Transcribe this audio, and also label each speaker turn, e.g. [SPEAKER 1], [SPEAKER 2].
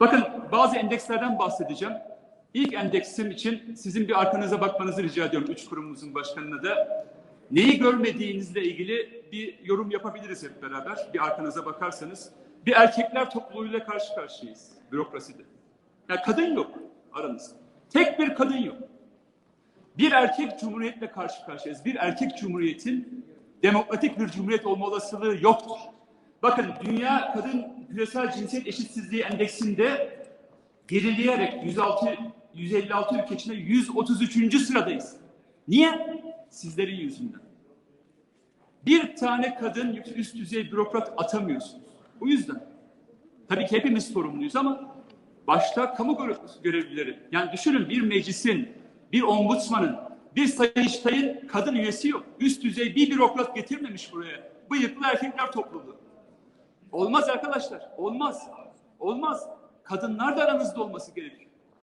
[SPEAKER 1] Bakın bazı endekslerden bahsedeceğim. İlk endeksim için sizin bir arkanıza bakmanızı rica ediyorum. Üç kurumumuzun başkanına da. Neyi görmediğinizle ilgili bir yorum yapabiliriz hep beraber. Bir arkanıza bakarsanız. Bir erkekler topluluğuyla karşı karşıyayız bürokraside. Yani kadın yok aranızda. Tek bir kadın yok. Bir erkek cumhuriyetle karşı karşıyayız. Bir erkek cumhuriyetin demokratik bir cumhuriyet olma olasılığı yoktur. Bakın Dünya Kadın Küresel Cinsiyet Eşitsizliği Endeksinde gerileyerek 106 156 ülke içinde 133. sıradayız. Niye? Sizlerin yüzünden. Bir tane kadın üst düzey bürokrat atamıyorsunuz. Bu yüzden. Tabii ki hepimiz sorumluyuz ama başta kamu göre- görevlileri. Yani düşünün bir meclisin, bir ombudsmanın, bir sayıştayın kadın üyesi yok. Üst düzey bir bürokrat getirmemiş buraya. Bıyıklı erkekler topluluğu. Olmaz arkadaşlar. Olmaz. Olmaz. Kadınlar da aranızda olması gerekiyor.